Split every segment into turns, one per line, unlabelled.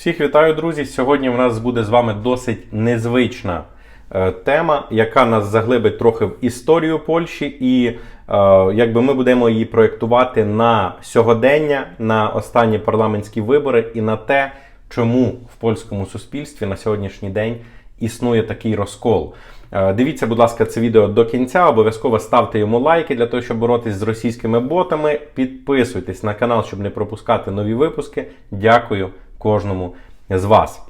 Всіх вітаю, друзі! Сьогодні в нас буде з вами досить незвична е, тема, яка нас заглибить трохи в історію Польщі, і е, якби ми будемо її проєктувати на сьогодення, на останні парламентські вибори і на те, чому в польському суспільстві на сьогоднішній день існує такий розкол. Е, Дивіться, будь ласка, це відео до кінця. Обов'язково ставте йому лайки для того, щоб боротись з російськими ботами. Підписуйтесь на канал, щоб не пропускати нові випуски. Дякую кожному з вас.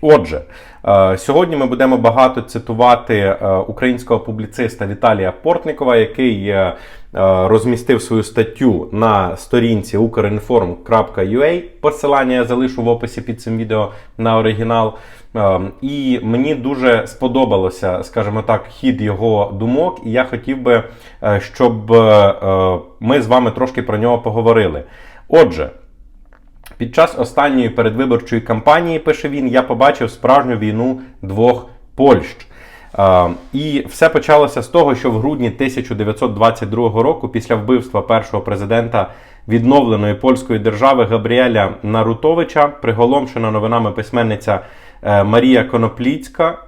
Отже, е, сьогодні ми будемо багато цитувати е, українського публіциста Віталія Портникова, який е, розмістив свою статтю на сторінці ukrinform.ua. Посилання я залишу в описі під цим відео на оригінал. І мені дуже сподобалося, скажімо так, хід його думок, і я хотів би, щоб ми з вами трошки про нього поговорили. Отже, під час останньої передвиборчої кампанії, пише він, я побачив справжню війну двох Польщ. І все почалося з того, що в грудні 1922 року, після вбивства першого президента відновленої польської держави Габріеля Нарутовича, приголомшена новинами письменниця е, Марія Конопліцька.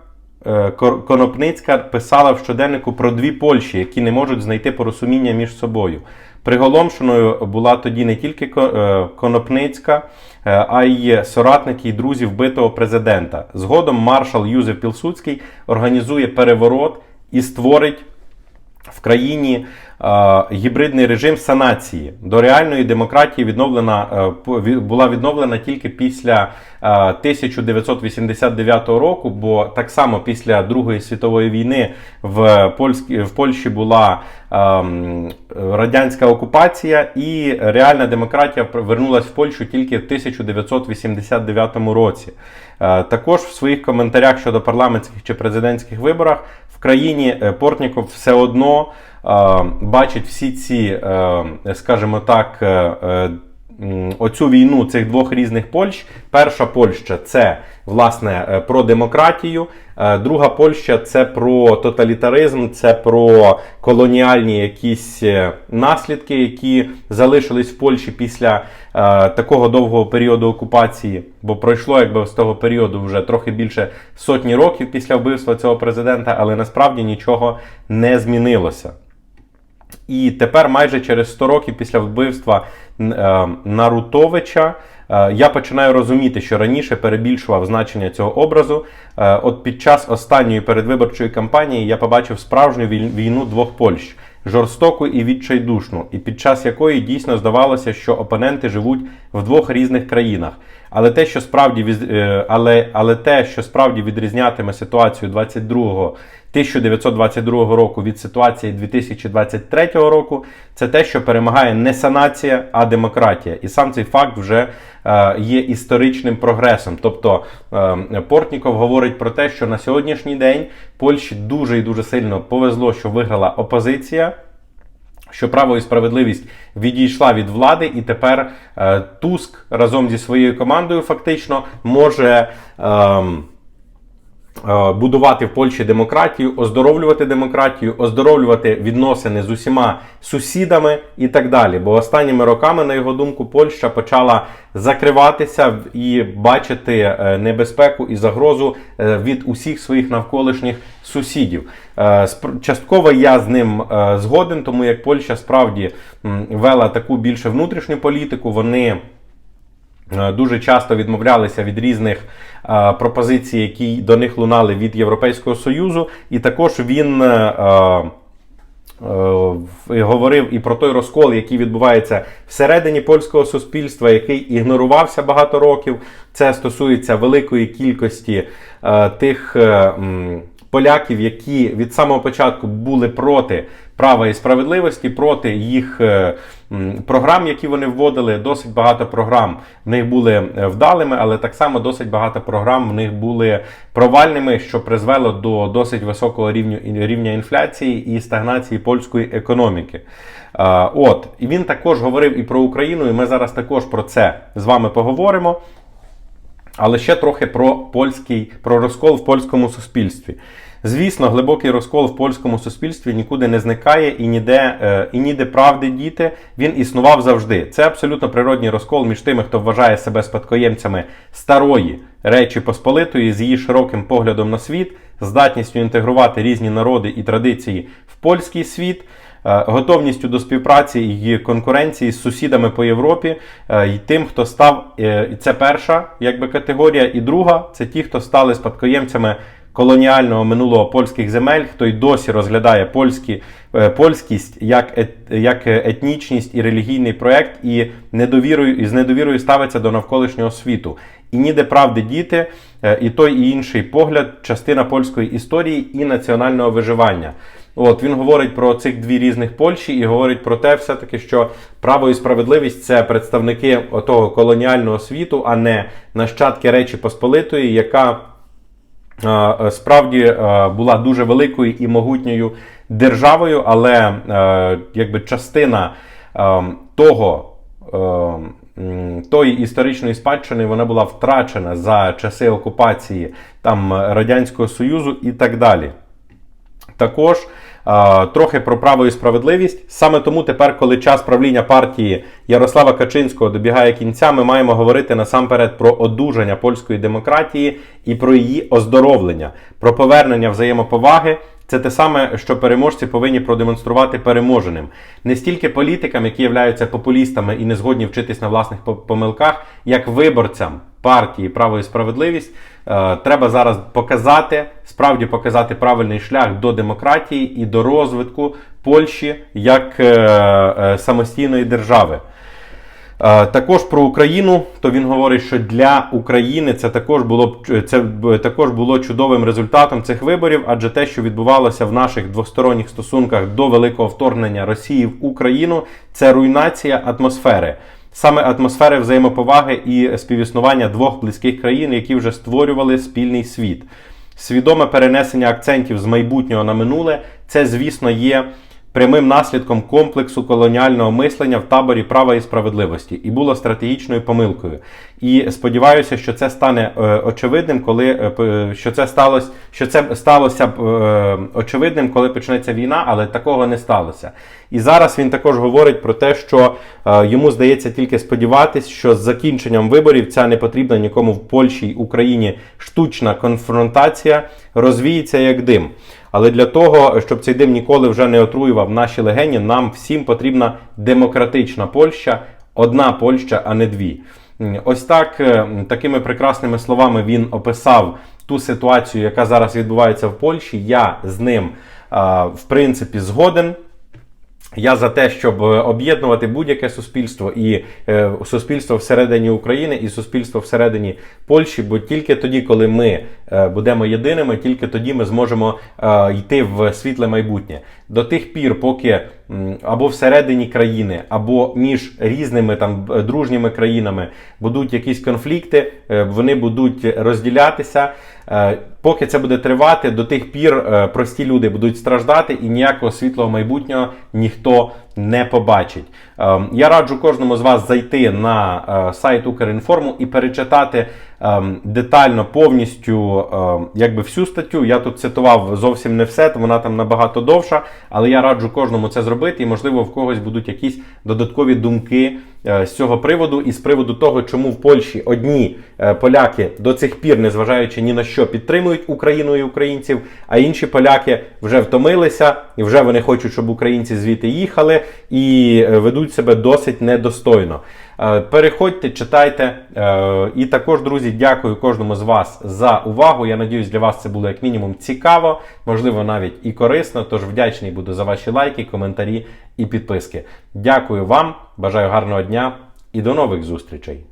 е, Конопницька писала в щоденнику про дві Польщі, які не можуть знайти порозуміння між собою. Приголомшеною була тоді не тільки е, Конопницька, е, а й соратники і друзі вбитого президента. Згодом маршал Юзеф Пілсудський організує переворот і створить в країні е, гібридний режим санації. До реальної демократії відновлена, е, була відновлена тільки після е, 1989 року, бо так само після Другої світової війни в, Польській, в Польщі була ем, радянська окупація, і реальна демократія вернулась в Польщу тільки в 1989 році. Е, Також в своїх коментарях щодо парламентських чи президентських виборах країні е, Портніков все одно е, бачить всі ці, е, скажімо так, оцю війну цих двох різних Польщ. Перша Польща це власне е, про демократію, е, друга Польща це про тоталітаризм, це про колоніальні якісь е, наслідки, які залишились в Польщі після такого довгого періоду окупації. Бо пройшло якби з того періоду вже трохи більше сотні років після вбивства цього президента, але насправді нічого не змінилося. І тепер, майже через 100 років після вбивства е, Нарутовича, е, я починаю розуміти, що раніше перебільшував значення цього образу. Е, От під час останньої передвиборчої кампанії я побачив справжню війну двох Польщ. Жорстоку і відчайдушну, і під час якої дійсно здавалося, що опоненти живуть в двох різних країнах. Але те, що справді е, але, але те, що справді відрізнятиме ситуацію 22 1922 року від ситуації 2023 року, це те, що перемагає не санація, а демократія. І сам цей факт вже е, є історичним прогресом. Тобто е, Портніков говорить про те, що на сьогоднішній день Польщі дуже і дуже сильно повезло, що виграла опозиція. Що право і справедливість відійшла від влади, і тепер е, Туск разом зі своєю командою фактично може е, будувати в Польщі демократію, оздоровлювати демократію, оздоровлювати відносини з усіма сусідами і так далі. Бо останніми роками, на його думку, Польща почала закриватися і бачити е, небезпеку і загрозу е, від усіх своїх навколишніх сусідів. Е, Частково я з ним е, згоден, тому як Польща справді вела таку більше внутрішню політику. Вони е, дуже часто відмовлялися від різних е, пропозицій, які до них лунали від Європейського Союзу, і також він. е, е, говорив і про той розкол, який відбувається всередині польського суспільства, який ігнорувався багато років. Це стосується великої кількості е, тих е, поляків, які від самого початку були проти права і справедливості, проти їх е, програм, які вони вводили. Досить багато програм в них були е, вдалими, але так само досить багато програм в них були провальними, що призвело до досить високого рівню рівня інфляції і стагнації польської економіки. Е, От і він також говорив і про Україну, і ми зараз також про це з вами поговоримо. Але ще трохи про польський про розкол в польському суспільстві. Звісно, глибокий розкол в польському суспільстві нікуди не зникає і ніде, е, і ніде правди діти. Він існував завжди. Це абсолютно природній розкол між тими, хто вважає себе спадкоємцями старої Речі Посполитої з її широким поглядом на світ, здатністю інтегрувати різні народи і традиції в польський світ. е, Готовністю до співпраці і конкуренції з сусідами по Європі, е, і тим, хто став, е, і це перша якби, категорія, і друга це ті, хто стали спадкоємцями колоніального минулого польських земель, хто й досі розглядає польські, е, польськість як, ет, як етнічність і релігійний проект, і недовірою і з недовірою ставиться до навколишнього світу. І ніде правди діти, е, і той і інший погляд, частина польської історії і національного виживання. От він говорить про цих дві різних Польщі і говорить про те, все-таки, що право і справедливість це представники отого колоніального світу, а не нащадки Речі Посполитої, яка е, справді е, була дуже великою і могутньою державою, але е, якби частина е, того. е, Тої історичної спадщини вона була втрачена за часи окупації там Радянського Союзу і так далі. Також е, трохи про право і справедливість. Саме тому тепер, коли час правління партії Ярослава Качинського добігає кінця, ми маємо говорити насамперед про одужання польської демократії і про її оздоровлення, про повернення взаємоповаги. Це те саме, що переможці повинні продемонструвати переможеним. Не стільки політикам, які являються популістами і не згодні вчитись на власних помилках, як виборцям партії Право і справедливість. Е, Треба зараз показати, справді показати правильний шлях до демократії і до розвитку Польщі як е, е, самостійної держави. Е, Також про Україну, то він говорить, що для України це також було це також було чудовим результатом цих виборів, адже те, що відбувалося в наших двосторонніх стосунках до великого вторгнення Росії в Україну, це руйнація атмосфери. Саме атмосфери взаємоповаги і співіснування двох близьких країн, які вже створювали спільний світ. Свідоме перенесення акцентів з майбутнього на минуле це, звісно, є прямим наслідком комплексу колоніального мислення в таборі права і справедливості і було стратегічною помилкою. І сподіваюся, що це стане е, очевидним, коли е, що це сталося, що це сталося б е, очевидним, коли почнеться війна, але такого не сталося. І зараз він також говорить про те, що е, йому здається тільки сподіватись, що з закінченням виборів ця не потрібна нікому в Польщі й Україні штучна конфронтація розвіється як дим. Але для того, щоб цей дим ніколи вже не отруював наші легені, нам всім потрібна демократична Польща, одна Польща, а не дві. Ось так, е, такими прекрасними словами він описав ту ситуацію, яка зараз відбувається в Польщі. Я з ним, в принципі, згоден. Я за те, щоб е, об'єднувати будь-яке суспільство і е, суспільство всередині України і суспільство всередині Польщі, бо тільки тоді, коли ми е, будемо єдиними, тільки тоді ми зможемо е, йти в світле майбутнє. До тих пір, поки або всередині країни, або між різними там дружніми країнами будуть якісь конфлікти, е, вони будуть розділятися. Е, Поки це буде тривати, до тих пір е, прості люди будуть страждати, і ніякого світлого майбутнього ніхто не побачить. Е, Я раджу кожному з вас зайти на е, сайт Укрінформу і перечитати е, детально повністю е, якби всю статтю. Я тут цитував зовсім не все, вона там набагато довша, але я раджу кожному це зробити, і можливо в когось будуть якісь додаткові думки з цього приводу і з приводу того, чому в Польщі одні е, поляки до цих пір, незважаючи ні на що, підтримують Україну і українців, а інші поляки вже втомилися і вже вони хочуть, щоб українці звідти їхали і е, ведуть себе досить недостойно. Е, Переходьте, читайте. Е, І також, друзі, дякую кожному з вас за увагу. Я надіюсь, для вас це було як мінімум цікаво, можливо, навіть і корисно. Тож вдячний буду за ваші лайки, коментарі і підписки. Дякую вам, бажаю гарного дня і до нових зустрічей!